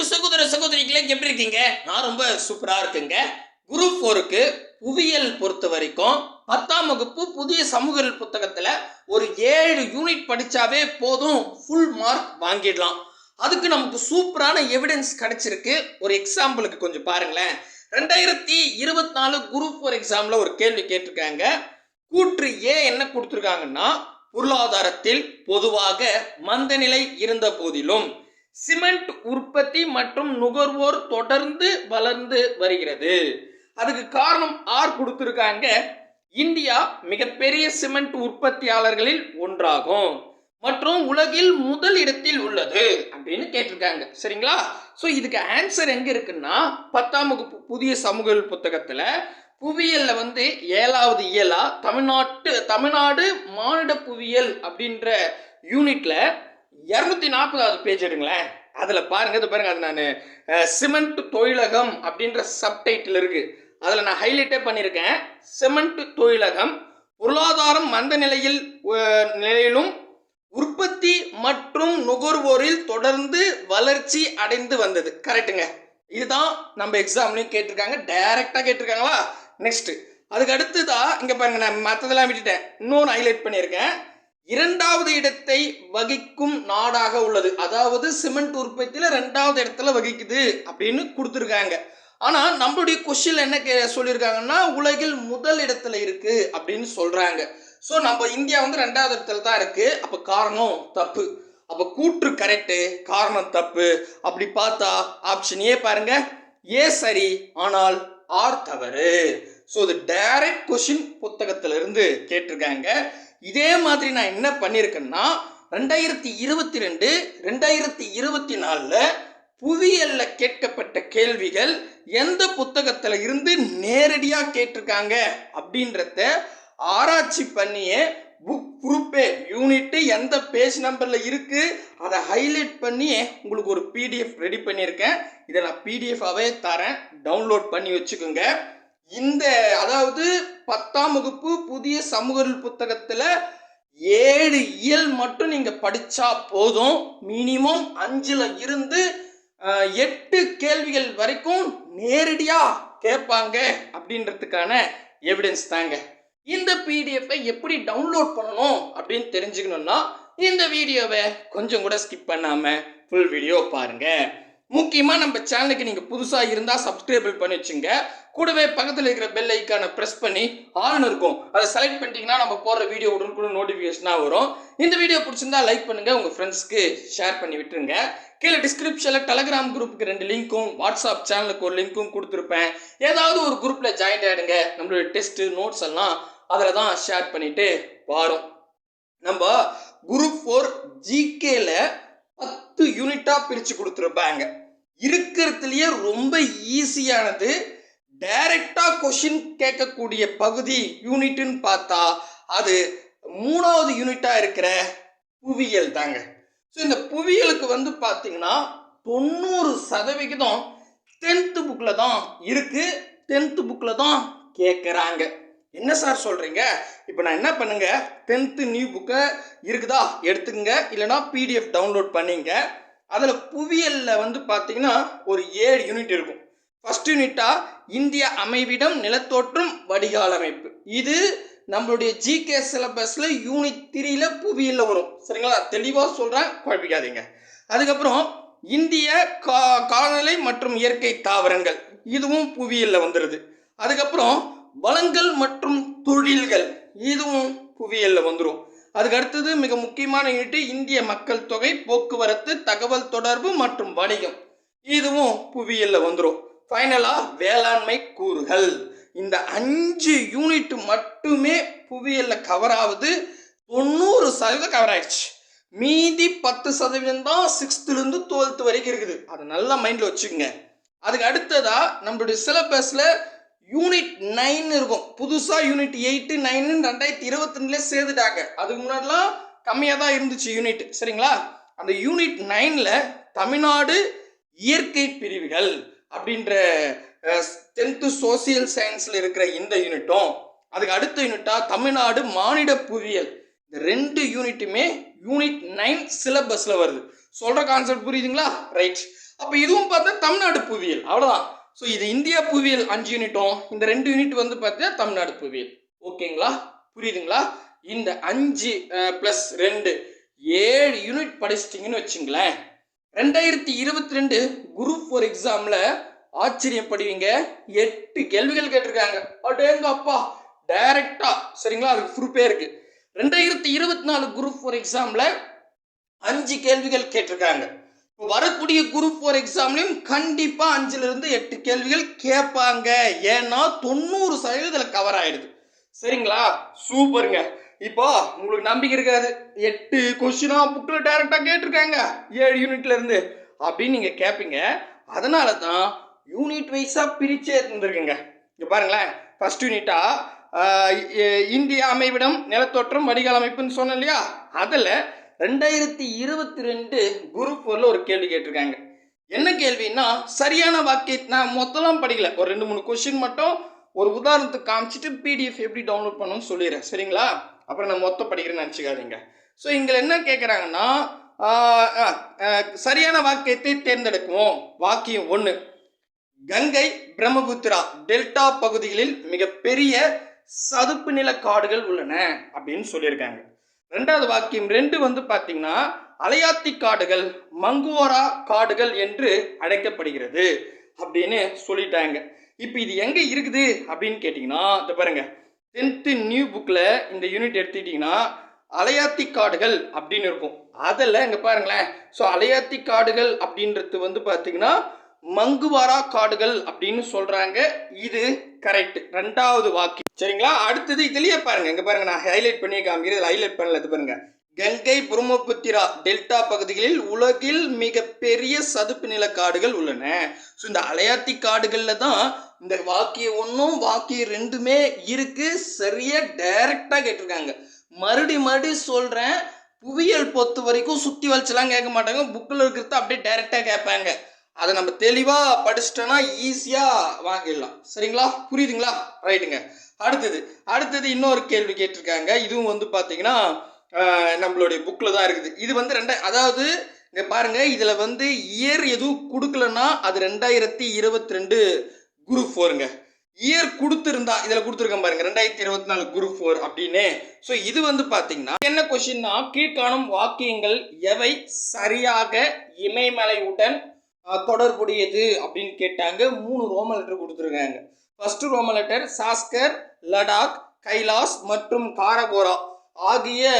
அன்பு சகோதர சகோதரிகளே எப்படி இருக்கீங்க? நான் ரொம்ப சூப்பரா இருக்குங்க. குரூப் ஃபோருக்கு புவியியல் பொறுத்த வரைக்கும் பத்தாம் வகுப்பு புதிய சமூக புத்தகத்துல ஒரு ஏழு யூனிட் படிச்சாவே போதும் ஃபுல் மார்க் வாங்கிடலாம். அதுக்கு நமக்கு சூப்பரான எவிடன்ஸ் கிடைச்சிருக்கு. ஒரு எக்ஸாம்பிளுக்கு கொஞ்சம் பாருங்களேன். ரெண்டாயிரத்தி இருபத்தி நாலு குரூப் ஃபோர் எக்ஸாம்ல ஒரு கேள்வி கேட்டிருக்காங்க. கூற்று ஏ என்ன கொடுத்துருக்காங்கன்னா பொருளாதாரத்தில் பொதுவாக மந்தநிலை இருந்த போதிலும் சிமெண்ட் உற்பத்தி மற்றும் நுகர்வோர் தொடர்ந்து வளர்ந்து வருகிறது. அதுக்கு காரணம் ஆர் கொடுத்துருக்காங்க. இந்தியா மிகப்பெரிய சிமெண்ட் உற்பத்தியாளர்களில் ஒன்றாகும். மற்றும் உலகில் முதல் இடத்தில் உள்ளது அப்படின்னு கேட்டிருக்காங்க. சரிங்களா? ஸோ இதுக்கு ஆன்சர் எங்க இருக்குன்னா பத்தாம் வகுப்பு புதிய சமூகவியல் புத்தகத்துல புவியியலில் வந்து ஏழாவது இயலா தமிழ்நாட்டு தமிழ்நாடு மானிட புவியியல் அப்படின்ற யூனிட்ல இரநூத்தி நாற்பதாவது பேஜ் எடுங்களேன். அதில் பாருங்க இது பாருங்க அது நான் சிமெண்ட் தொழிலகம் அப்படின்ற சப்டைட்டில் இருக்கு. அதில் நான் ஹைலைட்டே பண்ணியிருக்கேன். சிமெண்ட் தொழிலகம் பொருளாதாரம் மந்த நிலையில் நிலையிலும் உற்பத்தி மற்றும் நுகர்வோரில் தொடர்ந்து வளர்ச்சி அடைந்து வந்தது. கரெக்ட்டுங்க இதுதான் நம்ம எக்ஸாம்லையும் கேட்டிருக்காங்க. டைரக்டாக கேட்டிருக்காங்களா? நெக்ஸ்ட் அதுக்கு அடுத்ததா இங்கே பாருங்க நான் மற்றதெல்லாம் விட்டுட்டேன். இன்னொன்று ஹைலைட் பண்ணியிருக்கேன். இரண்டாவது இடத்தை வகிக்கும் நாடாக உள்ளது. அதாவது சிமெண்ட் உற்பத்தியில் ரெண்டாவது இடத்துல வகிக்குது அப்படின்னு கொடுத்துருக்காங்க. ஆனால் நம்மளுடைய கொஷின் என்ன கே சொல்லியிருக்காங்கன்னா உலகில் முதல் இடத்துல இருக்கு அப்படின்னு சொல்றாங்க. ஸோ நம்ம இந்தியா வந்து ரெண்டாவது இடத்துல தான் இருக்கு. அப்போ காரணம் தப்பு. அப்போ கூற்று கரெக்டு காரணம் தப்பு. அப்படி பார்த்தா ஆப்ஷன் ஏ பாருங்க. ஏ சரி ஆனால் ஆர் தவறு. ஸோ இது டைரக்ட் கொஷின் புத்தகத்திலிருந்து கேட்டிருக்காங்க. இதே மாதிரி நான் என்ன பண்ணியிருக்கேன்னா ரெண்டாயிரத்தி இருபத்தி ரெண்டு ரெண்டாயிரத்தி இருபத்தி நாலில் புவியல்ல கேட்கப்பட்ட கேள்விகள் எந்த புத்தகத்தில் இருந்து நேரடியாக கேட்டிருக்காங்க அப்படின்றத ஆராய்ச்சி பண்ணியே புக் குரூப்பே யூனிட்டு எந்த பேஜ் நம்பரில் இருக்குது அதை ஹைலைட் பண்ணி உங்களுக்கு ஒரு பிடிஎஃப் ரெடி பண்ணியிருக்கேன். இதை நான் பிடிஎஃபாகவே தரேன். டவுன்லோட் பண்ணி வச்சுக்கோங்க. இந்த அதாவது பத்தாம் வகுப்பு புதிய சமூகல் புத்தகத்தில் ஏழு இயல் மட்டும் நீங்கள் படித்தா போதும். மினிமம் அஞ்சில் இருந்து எட்டு கேள்விகள் வரைக்கும் நேரடியாக கேட்பாங்க அப்படின்றதுக்கான எவிடன்ஸ் தாங்க. இந்த பிடிஎஃப்பை எப்படி டவுன்லோட் பண்ணணும் அப்படின்னு தெரிஞ்சுக்கணுன்னா இந்த வீடியோவை கொஞ்சம் கூட ஸ்கிப் பண்ணாமல் ஃபுல் வீடியோ பாருங்கள் முக்கியமாக நம்ம சேனலுக்கு நீங்கள் புதுசாக இருந்தால் சப்ஸ்கிரைபிள் பண்ணி வச்சுங்க. கூடவே பக்கத்தில் இருக்கிற பெல் ஐக்கானை ப்ரெஸ் பண்ணி ஆன் இருக்கும். அதை செலக்ட் பண்ணிட்டீங்கன்னா நம்ம போடுற வீடியோ உடனுக்குடன் நோட்டிஃபிகேஷனாக வரும். இந்த வீடியோ பிடிச்சிருந்தா லைக் பண்ணுங்கள் உங்கள் ஃப்ரெண்ட்ஸ்க்கு ஷேர் பண்ணி விட்டுருங்க. கீழே டிஸ்கிரிப்ஷனில் டெலகிராம் குரூப்புக்கு ரெண்டு லிங்க்கும் வாட்ஸ்அப் சேனலுக்கு ஒரு லிங்க்கும் கொடுத்துருப்பேன். ஏதாவது ஒரு குரூப்பில் ஜாயின் ஆகிடுங்க நம்மளுடைய டெஸ்ட்டு நோட்ஸ் எல்லாம் அதில் தான் ஷேர் பண்ணிட்டு வரோம். நம்ம குரூப் ஃபோர் ஜிகேல பத்து யூனிட்டாக பிரித்து கொடுத்துருப்பாங்க. இருக்கிறதுலையே ரொம்ப ஈஸியானது டைரக்டாக கொஷின் கேட்கக்கூடிய பகுதி யூனிட்னு பார்த்தா அது மூணாவது யூனிட்டாக இருக்கிற புவியியல் தாங்க. ஸோ இந்த புவியியலுக்கு வந்து பார்த்தீங்கன்னா தொண்ணூறு சதவிகிதம் டென்த்து புக்கில் தான் இருக்குது டென்த்து புக்கில் தான் கேட்குறாங்க. என்ன சார் சொல்கிறீங்க இப்போ நான் என்ன பண்ணுங்க? டென்த்து நியூ புக்கை இருக்குதா? எடுத்துக்கங்க. இல்லைனா பிடிஎஃப் டவுன்லோட் பண்ணிங்க. அதில் புவியியலில் வந்து பார்த்தீங்கன்னா ஒரு ஏழு யூனிட் இருக்கும். ஃபஸ்ட் யூனிட்டாக இந்திய அமைவிடம் நிலத்தோற்றம் வடிகால் அமைப்பு. இது நம்மளுடைய ஜிகே சிலபஸில் யூனிட் த்ரீல புவியில் வரும். சரிங்களா? தெளிவாக சொல்கிறேன் குழப்பிக்காதீங்க. அதுக்கப்புறம் இந்திய கா காலநிலை மற்றும் இயற்கை தாவரங்கள் இதுவும் புவியியலில் வந்துடுது அதுக்கப்புறம் வளங்கள் மற்றும் தொழில்கள் இதுவும் புவியியலில் வந்துடும் அதுக்கு அடுத்தது மிக முக்கியமான யூனிட் இந்திய மக்கள் தொகை போக்குவரத்து தகவல் தொடர்பு மற்றும் வணிகம். இதுவும் புவியியலில் வந்துடும் ஃபைனலாக வேளாண்மை கூறுகள். இந்த அஞ்சு யூனிட் மட்டுமே புவியியலில் கவர் ஆகுது. தொண்ணூறு சதவீதம் கவர் ஆயிடுச்சு மீதி பத்து சதவீதம் தான் சிக்ஸ்த்துலேருந்து டுவெல்த்து வரைக்கும் இருக்குது. அதை நல்லா மைண்டில் வச்சுக்கோங்க. அதுக்கு அடுத்ததா நம்மளுடைய சிலபஸில் யூனிட் நைன் இருக்கும். புதுசாக யூனிட் எயிட்டு நைனு ரெண்டாயிரத்தி இருபத்தி சேர்த்துட்டாங்க. அதுக்கு முன்னாடிலாம் கம்மியாக தான் இருந்துச்சு யூனிட் சரிங்களா? அந்த யூனிட் நைனில் தமிழ்நாடு இயற்கை பிரிவுகள் அப்படின்ற டென்த்து சோசியல் சயின்ஸில் இருக்கிற இந்த யூனிட்டும் அதுக்கு அடுத்த யூனிட்டாக தமிழ்நாடு மானிட புவியியல். இந்த ரெண்டு யூனிட்டுமே யூனிட் நைன் சிலபஸில் வருது. சொல்கிற கான்செப்ட் புரியுதுங்களா? ரைட் அப்போ இதுவும் பார்த்தா தமிழ்நாடு புவியியல். அவ்வளோதான் ஸோ இது இந்தியா புவியியல் அஞ்சு யூனிட்டும் இந்த ரெண்டு யூனிட் வந்து பார்த்தா தமிழ்நாடு புவியியல். ஓகேங்களா புரியுதுங்களா? இந்த அஞ்சு ப்ளஸ் ரெண்டு ஏழு யூனிட் படிச்சிட்டிங்கன்னு வச்சுங்களேன். ரெண்டாயிரத்தி இருபத்தி ரெண்டு குரூப் ஃபோர் எக்ஸாமில் ஆச்சரியப்படுவீங்க. எட்டு கேள்விகள் கேட்டிருக்காங்க. அடேங்க அப்பா டைரக்டா சரிங்களா? அதுக்கு ப்ரூஃபே இருக்கு. ரெண்டாயிரத்தி இருபத்தி நாலு குரூப் ஃபோர் எக்ஸாமில் அஞ்சு கேள்விகள் கேட்டிருக்காங்க. வரக்கூடிய குரூப் ஃபோர் எக்ஸாம்லையும் கண்டிப்பாக அஞ்சுலேருந்து எட்டு கேள்விகள் கேட்பாங்க. ஏன்னா தொண்ணூறு சதவீதத்தில் கவர் ஆயிடுது. சரிங்களா? சூப்பருங்க. இப்போ உங்களுக்கு நம்பிக்கை இருக்காது. எட்டு கொஸ்டினா புக்கில் டேரெக்டாக கேட்டிருக்காங்க. ஏழு யூனிட்ல இருந்து. அப்படின்னு நீங்கள் கேட்பீங்க அதனால தான் யூனிட் வைஸாக பிரிச்சே இருந்திருக்குங்க. இங்கே பாருங்களேன். ஃபர்ஸ்ட் யூனிட்டா இந்திய அமைவிடம் நிலத்தோற்றம் வடிகால் அமைப்புன்னு சொன்னேன் இல்லையா? அதில் ரெண்டாயிரத்தி இருபத்தி ரெண்டு குரூப் ஃபோரில் ஒரு கேள்வி கேட்டிருக்காங்க. என்ன கேள்வின்னா சரியான வாக்கிய நான் மொத்தம்லாம் படிக்கல. ஒரு ரெண்டு மூணு கொஸ்டின் மட்டும் ஒரு உதாரணத்துக்கு காமிச்சிட்டு பிடிஎஃப் எப்படி டவுன்லோட் பண்ணணும்னு சொல்லிடுறேன். சரிங்களா? அப்புறம் நான் மொத்தம் படிக்கிறேன்னு நினச்சிக்காதீங்க. ஸோ இங்கே என்ன கேட்குறாங்கன்னா சரியான வாக்கியத்தை தேர்ந்தெடுக்குவோம். வாக்கியம் ஒன்று கங்கை பிரம்மபுத்திரா டெல்டா பகுதிகளில் மிகப்பெரிய சதுப்பு நில காடுகள் உள்ளன அப்படின்னு சொல்லியிருக்காங்க. ரெண்டாவது வாக்கியம் ரெண்டு வந்து பார்த்தீங்கன்னா அலையாத்தி காடுகள் மங்குவாரா காடுகள் என்று அழைக்கப்படுகிறது அப்படின்னு சொல்லிட்டாங்க. இப்போ இது எங்கே இருக்குது அப்படின்னு கேட்டிங்கன்னா இந்த பாருங்க. டென்த்து நியூ புக்கில் இந்த யூனிட் எடுத்துக்கிட்டிங்கன்னா அலையாத்தி காடுகள் அப்படின்னு இருக்கும். அதில் இங்கே பாருங்களேன். ஸோ அலையாத்தி காடுகள் அப்படின்றது வந்து பார்த்தீங்கன்னா மங்குவாரா காடுகள் அப்படின்னு சொல்கிறாங்க இது கரெக்ட் ரெண்டாவது வாக்கியம். சரிங்களா? அடுத்தது இதுலயே பாருங்க. இங்க பாருங்க நான் ஹைலைட் பண்ணி காமிக்கிறது ஹைலைட் பண்ணல இது பாருங்க. கங்கை பிரம்மபுத்திரா டெல்டா பகுதிகளில் உலகில் மிகப்பெரிய சதுப்பு நில காடுகள் உள்ளன. ஸோ இந்த அலையாத்தி காடுகளில் தான் இந்த வாக்கியம் ஒன்றும் வாக்கியம் ரெண்டுமே இருக்கு. சரியா டைரக்டா கேட்டிருக்காங்க. மறுபடி மறுபடி சொல்றேன். புவியியல் பொறுத்த வரைக்கும் சுத்தி வலிச்செல்லாம் கேட்க மாட்டாங்க. புக்கில் இருக்கிறத அப்படியே டைரக்டா கேட்பாங்க. அதை நம்ம தெளிவாக படிச்சிட்டோன்னா ஈஸியாக வாங்கிடலாம். சரிங்களா? புரியுதுங்களா? ரைட்டுங்க அடுத்தது அடுத்தது இன்னொரு கேள்வி கேட்டிருக்காங்க. இதுவும் வந்து பார்த்தீங்கன்னா நம்மளுடைய புக்கில் தான் இருக்குது. இது வந்து ரெண்ட அதாவது இங்கே பாருங்க இதில் வந்து இயர் எதுவும் கொடுக்கலன்னா அது ரெண்டாயிரத்தி இருபத்தி ரெண்டு குரூப் ஃபோருங்க இயர் கொடுத்துருந்தா இதில் கொடுத்துருக்கேன் பாருங்க ரெண்டாயிரத்தி இருபத்தி நாலு குரூப் ஃபோர் அப்படின்னு. ஸோ இது வந்து பார்த்தீங்கன்னா என்ன கொஸ்டின்னா கீழ்காணும் வாக்கியங்கள் எவை? சரியாக இமயமலையுடன் தொடர்புடையது அப்படின்னு கேட்டாங்க. மூணு ரோம லெட்டர் கொடுத்துருக்காங்க. ஃபர்ஸ்ட் ரோம லெட்டர் சாஸ்கர் லடாக் கைலாஸ் மற்றும் காரகோரா ஆகிய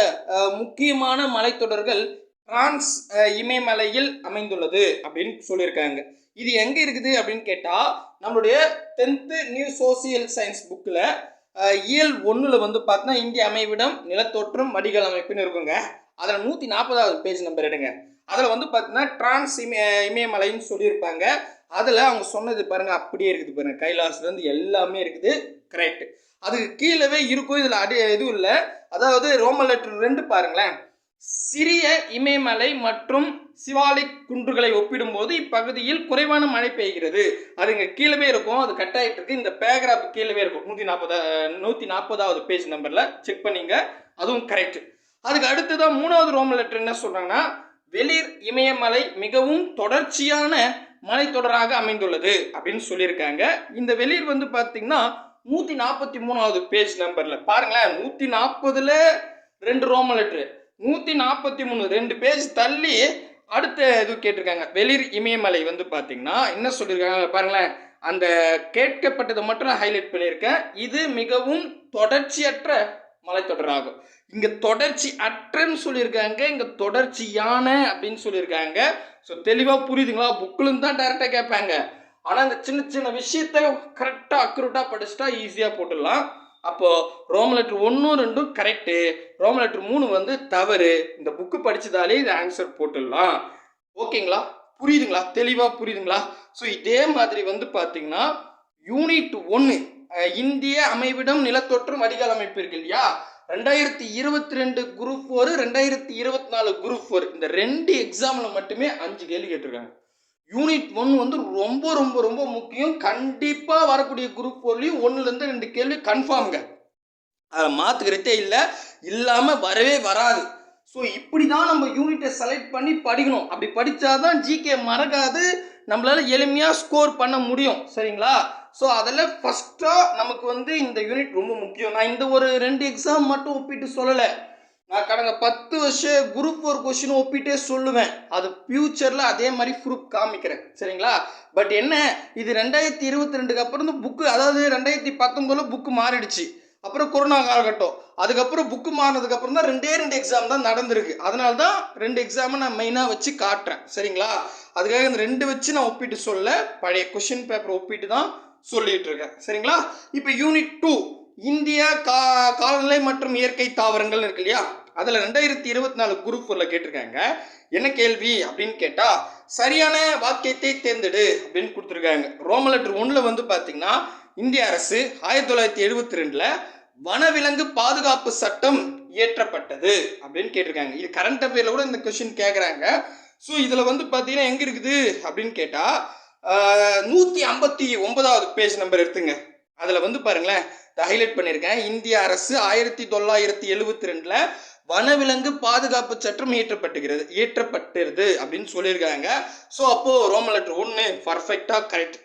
முக்கியமான மலைத்தொடர்கள் பிரான்ஸ் இமயமலையில் அமைந்துள்ளது அப்படின்னு சொல்லியிருக்காங்க. இது எங்கே இருக்குது அப்படின்னு கேட்டால் நம்மளுடைய டென்த்து நியூ சோசியல் சயின்ஸ் புக்கில் இயல் ஒன்றில் வந்து பார்த்தீங்கன்னா இந்திய அமைவிடம் நிலத்தோற்றம் வடிகால் அமைப்புன்னு இருக்குங்க. அதில் நூற்றி நாற்பதாவது பேஜ் நம்பர் எடுங்க. அதில் வந்து பார்த்தீங்கன்னா டிரான்ஸ் இமய இமயமலைன்னு சொல்லியிருப்பாங்க. அதில் அவங்க சொன்னது பாருங்கள் அப்படியே இருக்குது பாருங்க. கைலாஸ்லேருந்து எல்லாமே இருக்குது. கரெக்ட் அதுக்கு கீழவே இருக்கும். இதில் அடி எதுவும் இல்லை. அதாவது ரோமன் லெட்டர் ரெண்டு பாருங்களேன். சிறிய இமயமலை மற்றும் சிவாலிக் குன்றுகளை ஒப்பிடும்போது இப்பகுதியில் குறைவான மழை பெய்கிறது. அது இங்கே கீழவே இருக்கும். அது கட் ஆகிட்டு இருக்கு. இந்த பேராகிராஃப் கீழவே இருக்கும். நூற்றி நாற்பதா நூற்றி நாற்பதாவது பேஜ் நம்பரில் செக் பண்ணீங்க. அதுவும் கரெக்ட் அதுக்கு அடுத்ததான் மூணாவது ரோமன் லெட்டர் என்ன சொல்கிறாங்கன்னா வெளிர் இமயமலை மிகவும் தொடர்ச்சியான மலைத்தொடராக அமைந்துள்ளது அப்படின்னு சொல்லியிருக்காங்க. இந்த வெளிர் வந்து பார்த்தீங்கன்னா நூற்றி நாற்பத்தி மூணாவது பேஜ் நம்பரில் பாருங்களேன் நூற்றி நாற்பதுல ரெண்டு ரோம லெட்ரு நூற்றி நாற்பத்தி மூணு ரெண்டு பேஜ் தள்ளி அடுத்த இது கேட்டிருக்காங்க. வெளிர் இமயமலை வந்து பார்த்தீங்கன்னா என்ன சொல்லியிருக்காங்க பாருங்களேன் அந்த கேட்கப்பட்டதை மட்டும் நான் ஹைலைட் பண்ணியிருக்கேன். இது மிகவும் தொடர்ச்சியற்ற மலைத்தொடராகும். இங்க தொடர்ச்சி அற்றன்னு சொல்லியிருக்காங்க இங்க தொடர்ச்சியான அப்படின்னு சொல்லியிருக்காங்க. ஸோ தெளிவா புரியுதுங்களா? புக்கிலும் தான் டைரக்டா கேட்பாங்க. ஆனா இந்த சின்ன சின்ன விஷயத்த கரெக்டா அக்யூரேட்டா படிச்சுட்டா ஈஸியா போட்டுடலாம். அப்போ ரோமன் லெட்டர் ஒன்றும் ரெண்டும் கரெக்டு ரோமன் லெட்டர் மூணு வந்து தவறு. இந்த புக்கு படிச்சதாலே இது ஆன்சர் போட்டுடலாம். ஓகேங்களா? புரியுதுங்களா? தெளிவா புரியுதுங்களா? ஸோ இதே மாதிரி வந்து பார்த்தீங்கன்னா யூனிட் ஒன்று இந்திய அமைவிடம் நிலத்தொற்றும் வடிகால் அமைப்பு இருக்கு இல்லையா? ரெண்டாயிரத்தி இருபத்தி ரெண்டு குரூப் ஃபோர் ரெண்டாயிரத்தி இருபத்தி நாலு குரூப் ஃபோர் இந்த ரெண்டு எக்ஸாமில் மட்டுமே அஞ்சு கேள்வி கேட்டிருக்காங்க. யூனிட் ஒன் வந்து ரொம்ப ரொம்ப ரொம்ப முக்கியம். கண்டிப்பாக வரக்கூடிய குரூப் ஃபோர்லேயும் ஒன்றுலேருந்து ரெண்டு கேள்வி கன்ஃபார்ம்ங்க அதை மாற்றுக்கிறதே இல்லை. இல்லாமல் வரவே வராது. ஸோ இப்படி தான் நம்ம யூனிட்டை செலக்ட் பண்ணி படிக்கணும். அப்படி படித்தாதான் ஜிகே மறக்காது. நம்மளால் எளிமையாக ஸ்கோர் பண்ண முடியும். சரிங்களா? ஸோ அதில் ஃபஸ்ட்டாக நமக்கு வந்து இந்த யூனிட் ரொம்ப முக்கியம். நான் இந்த ஒரு ரெண்டு எக்ஸாம் மட்டும் ஒப்பிட்டு சொல்லலை. நான் கடந்த பத்து வருஷம் குரூப் ஒரு கொஷின் ஒப்பிட்டே சொல்லுவேன். அது ஃப்யூச்சரில் அதே மாதிரி ப்ரூஃப் காமிக்கிறேன். சரிங்களா? பட் என்ன? இது ரெண்டாயிரத்தி இருபத்தி ரெண்டுக்கு அப்புறம் இந்த புக்கு அதாவது ரெண்டாயிரத்தி பத்தொம்போதில் புக்கு மாறிடுச்சு. அப்புறம் கொரோனா காலகட்டம். அதுக்கப்புறம் புக்கு மாறினதுக்கப்புறம் தான் ரெண்டே ரெண்டு எக்ஸாம் தான் நடந்திருக்கு. அதனால தான் ரெண்டு எக்ஸாமை நான் மெயினாக வச்சு காட்டுறேன். சரிங்களா? அதுக்காக இந்த ரெண்டு வச்சு நான் ஒப்பிட்டு சொல்ல பழைய கொஷின் பேப்பர் ஒப்பிட்டு தான் சொல்லிட்டு இருக்கேன் சரிங்களா? இப்போ யூனிட் டூ இந்தியா கா காலநிலை மற்றும் இயற்கை தாவரங்கள் இருக்கு இல்லையா? அதில் ரெண்டாயிரத்தி இருபத்தி நாலு குரூப் ஃபோரில் கேட்டிருக்காங்க. என்ன கேள்வி அப்படின்னு கேட்டால் சரியான வாக்கியத்தை தேர்ந்தெடு அப்படின்னு கொடுத்துருக்காங்க. ரோம லெட்டர் ஒன்றில் வந்து பார்த்தீங்கன்னா இந்திய அரசு ஆயிரத்தி தொள்ளாயிரத்தி எழுபத்தி ரெண்டில் வனவிலங்கு பாதுகாப்பு சட்டம் இயற்றப்பட்டது அப்படின்னு கேட்டிருக்காங்க. இது கரண்ட் அஃபேரில் கூட இந்த கொஷின் கேட்குறாங்க ஸோ இதில் வந்து பார்த்தீங்கன்னா எங்கே இருக்குது அப்படின்னு கேட்டால் நூற்றி ஐம்பத்தி ஒன்பதாவது பேஜ் நம்பர் எடுத்துங்க. அதில் வந்து பாருங்களேன் ஹைலைட் பண்ணியிருக்கேன். இந்திய அரசு ஆயிரத்தி தொள்ளாயிரத்தி எழுபத்தி ரெண்டில் வனவிலங்கு பாதுகாப்பு சட்டம் இயற்றப்பட்டுகிறது இயற்றப்பட்டுருது அப்படின்னு சொல்லியிருக்காங்க. ஸோ அப்போது ரோம லெட்டர் ஒன்று பர்ஃபெக்டாக கரெக்ட்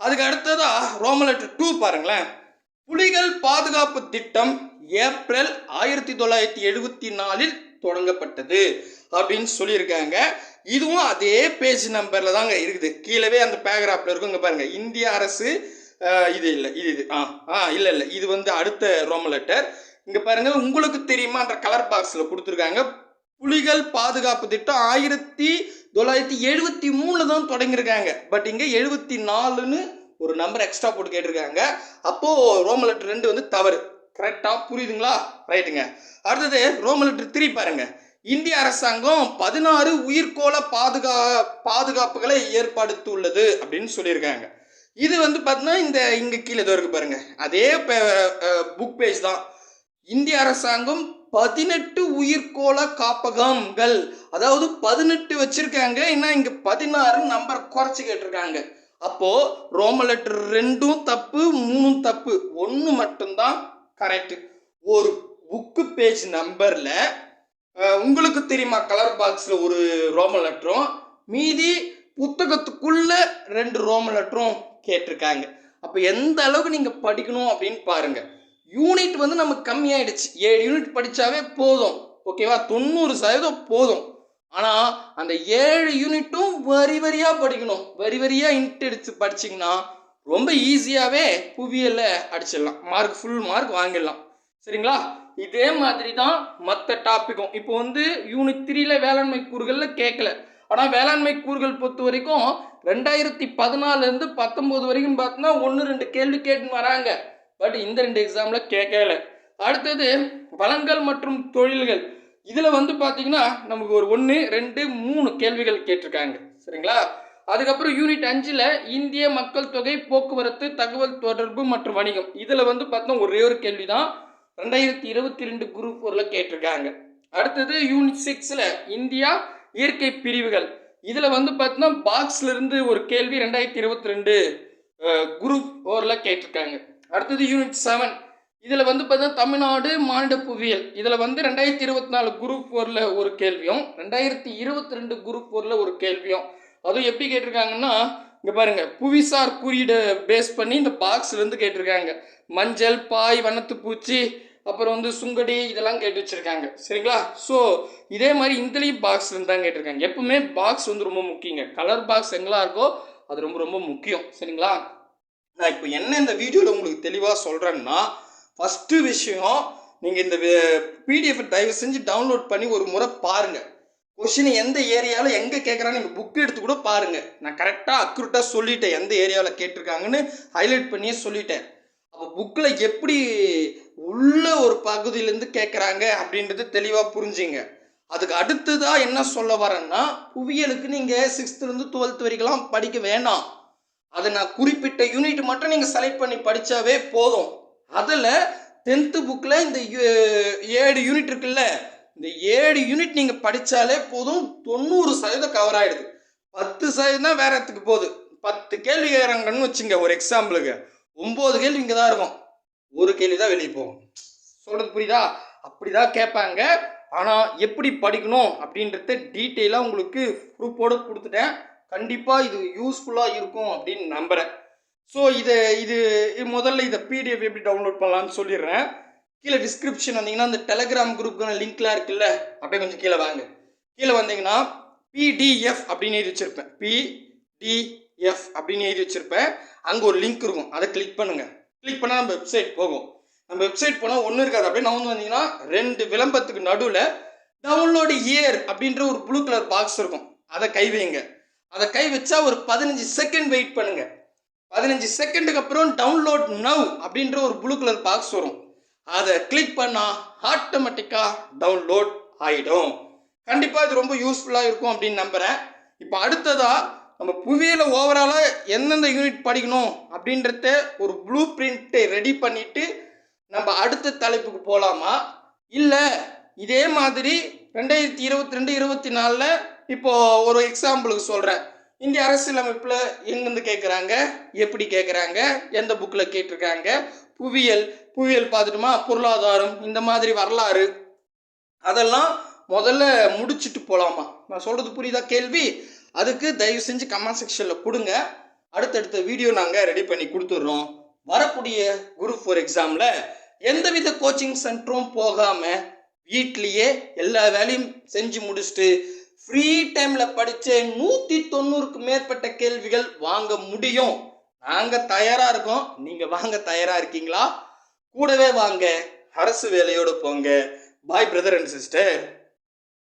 அதுக்கு அடுத்ததா ரோம லெட்டர் டூ பாருங்களேன். புலிகள் பாதுகாப்பு திட்டம் ஏப்ரல் ஆயிரத்தி தொள்ளாயிரத்தி எழுபத்தி நாலில் தொடங்கப்பட்டது அப்படின்னு சொல்லியிருக்காங்க. இதுவும் அதே பேஜ் நம்பரில் தாங்க இருக்குது. கீழவே அந்த பேராகிராஃபில் இருக்கும். இங்கே பாருங்க. இந்திய அரசு இது இல்லை. இது இது. ஆ ஆ இல்லை இல்லை. இது வந்து அடுத்த ரோம லெட்டர் இங்கே பாருங்க. உங்களுக்கு தெரியுமான்ற கலர் பாக்ஸில் கொடுத்துருக்காங்க. புலிகள் பாதுகாப்பு திட்டம் ஆயிரத்தி தொள்ளாயிரத்தி எழுபத்தி மூணில் தான் தொடங்கியிருக்காங்க. பட் இங்கே எழுபத்தி நாலுன்னு ஒரு நம்பர் எக்ஸ்ட்ரா போட்டு கேட்டிருக்காங்க. அப்போது ரோம லெட்டர் ரெண்டு வந்து தவறு. கரெக்டாக புரியுதுங்களா? ரைட்டுங்க அடுத்தது ரோம லெட்டர் த்ரீ பாருங்க. இந்திய அரசாங்கம் பதினாறு உயிர்கோள பாதுகா பாதுகாப்புகளை ஏற்படுத்தியுள்ளது அப்படின்னு சொல்லியிருக்காங்க. இது வந்து பார்த்தீங்கன்னா இந்த இங்கே கீழே இதோ இருக்கு பாருங்க. அதே புக் பேஜ் தான். இந்திய அரசாங்கம் பதினெட்டு உயிர்கோள காப்பகங்கள் அதாவது பதினெட்டு வச்சிருக்காங்க. ஏன்னா இங்க பதினாறு நம்பர் குறைச்சி கேட்டிருக்காங்க. அப்போ ரோம லெட்டர் ரெண்டும் தப்பு மூணும் தப்பு. ஒன்று மட்டும்தான் கரெக்ட் ஒரு புக்கு பேஜ் நம்பரில் உங்களுக்கு தெரியுமா கலர் பாக்ஸில் ஒரு ரோம லெட்டரும் மீதி புத்தகத்துக்குள்ளே ரெண்டு ரோம லெட்டரும் கேட்டிருக்காங்க. அப்போ எந்த அளவுக்கு நீங்கள் படிக்கணும் அப்படின்னு பாருங்க. யூனிட் வந்து நமக்கு கம்மியாயிடுச்சு. ஏழு யூனிட் படித்தாவே போதும். ஓகேவா தொண்ணூறு சதவீதம் போதும். ஆனால் அந்த ஏழு யூனிட்டும் வரி வரியாக படிக்கணும். வரி வரியாக இன்ட் அடித்து படிச்சிங்கன்னா ரொம்ப ஈஸியாகவே புவியல்ல அடிச்சிடலாம். மார்க் ஃபுல் மார்க் வாங்கிடலாம். சரிங்களா? இதே மாதிரி தான் மற்ற டாப்பிக்கும் இப்போ வந்து யூனிட் த்ரீல வேளாண்மை கூறுகளில் கேட்கல ஆனால் வேளாண்மை கூறுகள் பொறுத்த வரைக்கும் ரெண்டாயிரத்தி பதினாலுலேருந்து பத்தொம்போது வரைக்கும் பார்த்தோன்னா ஒன்று ரெண்டு கேள்வி கேட்டுன்னு வராங்க. பட் இந்த ரெண்டு எக்ஸாமில் கேட்கல அடுத்தது வளங்கள் மற்றும் தொழில்கள். இதில் வந்து பார்த்தீங்கன்னா நமக்கு ஒரு ஒன்று ரெண்டு மூணு கேள்விகள் கேட்டிருக்காங்க. சரிங்களா? அதுக்கப்புறம் யூனிட் அஞ்சில் இந்திய மக்கள் தொகை போக்குவரத்து தகவல் தொடர்பு மற்றும் வணிகம். இதில் வந்து பார்த்தோம் ஒரே ஒரு கேள்வி தான் ரெண்டாயிரத்தி இருபத்தி ரெண்டு குரூப் ஃபோரில் கேட்டிருக்காங்க. அடுத்தது யூனிட் சிக்ஸில் இந்தியா இயற்கை பிரிவுகள். இதில் வந்து பார்த்தோம்னா பாக்ஸ்லேருந்து ஒரு கேள்வி ரெண்டாயிரத்தி இருபத்தி ரெண்டு குரூப் ஃபோரில் கேட்டிருக்காங்க. அடுத்தது யூனிட் செவன் இதில் வந்து பார்த்தீங்கன்னா தமிழ்நாடு மாநில புவியியல் இதில் வந்து ரெண்டாயிரத்தி இருபத்தி நாலு குரூப் ஃபோரில் ஒரு கேள்வியும் ரெண்டாயிரத்தி இருபத்தி ரெண்டு குரூப் ஃபோரில் ஒரு கேள்வியும். அதுவும் எப்படி கேட்டிருக்காங்கன்னா இங்கே பாருங்க புவிசார் குறியீடை பேஸ் பண்ணி இந்த பாக்ஸ்லேருந்து கேட்டிருக்காங்க. மஞ்சள் பாய் வண்ணத்து பூச்சி அப்புறம் வந்து சுங்கடி இதெல்லாம் கேட்டு வச்சுருக்காங்க. சரிங்களா? ஸோ இதே மாதிரி இந்தலையும் பாக்ஸ்லேருந்து தான் கேட்டிருக்காங்க. எப்பவுமே பாக்ஸ் வந்து ரொம்ப முக்கியங்க. கலர் பாக்ஸ் எங்கெல்லாம் இருக்கோ அது ரொம்ப ரொம்ப முக்கியம். சரிங்களா? நான் இப்போ என்ன இந்த வீடியோவில் உங்களுக்கு தெளிவாக சொல்கிறேன்னா ஃபஸ்ட்டு விஷயம் நீங்கள் இந்த பிடிஎஃப் தயவு செஞ்சு டவுன்லோட் பண்ணி ஒரு முறை பாருங்கள் கொஷின் எந்த ஏரியாவில் எங்கே கேட்குறாங்க நீங்கள் புக் எடுத்து கூட பாருங்கள் நான் கரெக்டாக அக்யூரட்டாக சொல்லிட்டேன் எந்த ஏரியாவில் கேட்டிருக்காங்கன்னு ஹைலைட் பண்ணியே சொல்லிட்டேன். அப்போ புக்கில் எப்படி உள்ள ஒரு பகுதியிலேருந்து கேட்குறாங்க அப்படின்றது தெளிவாக புரிஞ்சுங்க. அதுக்கு அடுத்ததாக என்ன சொல்ல வரேன்னா புவியியலுக்கு நீங்கள் சிக்ஸ்த்துலேருந்து டுவெல்த் வரைக்கும்லாம் படிக்க வேணாம். அதை நான் குறிப்பிட்ட யூனிட் மட்டும் நீங்கள் செலக்ட் பண்ணி படித்தாவே போதும். அதில் டென்த்து புக்கில் இந்த ஏழு யூனிட் இருக்குல்ல இந்த ஏழு யூனிட் நீங்கள் படித்தாலே போதும் தொண்ணூறு சதவீதம் கவர் ஆகிடுது பத்து சதவீதம் தான் வேற இடத்துக்கு போகுது. பத்து கேள்வி கேட்குறாங்கன்னு வச்சுங்க ஒரு எக்ஸாம்பிளுக்கு ஒம்பது கேள்வி இங்கே தான் இருக்கும். ஒரு கேள்வி தான் வெளியே போகும். சொல்கிறது புரியுதா? அப்படி தான் கேட்பாங்க. ஆனால் எப்படி படிக்கணும் அப்படின்றத டீட்டெயிலாக உங்களுக்கு ப்ரூஃபோடு கொடுத்துட்டேன். கண்டிப்பாக இது யூஸ்ஃபுல்லாக இருக்கும் அப்படின்னு நம்புகிறேன் ஸோ இதை இது இது முதல்ல இதை பிடிஎஃப் எப்படி டவுன்லோட் பண்ணலான்னு சொல்லிடுறேன். கீழே டிஸ்கிரிப்ஷன் வந்தீங்கன்னா அந்த டெலகிராம் குரூப்புக்கான லிங்க்லாம் இருக்குல்ல அப்படியே கொஞ்சம் கீழே வாங்க. கீழே வந்தீங்கன்னா பிடிஎஃப் அப்படின்னு எழுதி வச்சிருப்பேன். பிடிஎஃப் அப்படின்னு எழுதி வச்சிருப்பேன். அங்கே ஒரு லிங்க் இருக்கும். அதை கிளிக் பண்ணுங்க. கிளிக் பண்ணால் நம்ம வெப்சைட் போகும். நம்ம வெப்சைட் போனால் ஒன்றும் இருக்காது. அப்படியே நான் வந்து வந்தீங்கன்னா ரெண்டு விளம்பரத்துக்கு நடுவில் டவுன்லோடு இயர் அப்படின்ற ஒரு ப்ளூ கலர் பாக்ஸ் இருக்கும். அதை கை வைங்க. அதை கை வச்சா ஒரு பதினஞ்சு செகண்ட் வெயிட் பண்ணுங்கள் பதினஞ்சு செகண்டுக்கு அப்புறம் டவுன்லோட் நவ் அப்படின்ற ஒரு ப்ளூ கலர் பாக்ஸ் வரும். அதை கிளிக் பண்ணால் ஆட்டோமேட்டிக்காக டவுன்லோட் ஆகிடும் கண்டிப்பாக இது ரொம்ப யூஸ்ஃபுல்லாக இருக்கும் அப்படின்னு நம்புகிறேன் இப்போ அடுத்ததாக நம்ம புவியில் ஓவராலாக எந்தெந்த யூனிட் படிக்கணும் அப்படின்றத ஒரு ப்ளூ பிரிண்ட்டை ரெடி பண்ணிவிட்டு நம்ம அடுத்த தலைப்புக்கு போகலாமா இல்லை இதே மாதிரி ரெண்டாயிரத்தி இருபத்தி ரெண்டு இருபத்தி நாலில் இப்போது ஒரு எக்ஸாம்பிளுக்கு சொல்கிறேன் இந்திய அரசியலமைப்பில் எங்கேருந்து கேட்குறாங்க எப்படி கேட்குறாங்க எந்த புக்கில் கேட்டிருக்காங்க? புவியியல் புவியியல் பார்த்துட்டுமா? பொருளாதாரம் இந்த மாதிரி வரலாறு. அதெல்லாம் முதல்ல முடிச்சுட்டு போகலாமா நான் சொல்கிறது புரியுதா கேள்வி? அதுக்கு தயவு செஞ்சு கமெண்ட் செக்ஷனில் கொடுங்க. அடுத்தடுத்த வீடியோ நாங்கள் ரெடி பண்ணி கொடுத்துட்றோம். வரக்கூடிய குரூப் ஃபோர் எக்ஸாமில் எந்தவித கோச்சிங் சென்டரும் போகாமல் வீட்லேயே எல்லா வேலையும் செஞ்சு முடிச்சுட்டு ஃப்ரீ டைமில் படித்த நூற்றி தொண்ணூறுக்கு மேற்பட்ட கேள்விகள் வாங்க முடியும். நாங்கள் தயாராக இருக்கோம். நீங்கள் வாங்க தயாராக இருக்கீங்களா? கூடவே வாங்க. அரசு வேலையோடு போங்க. பாய் பிரதர் அண்ட் சிஸ்டர்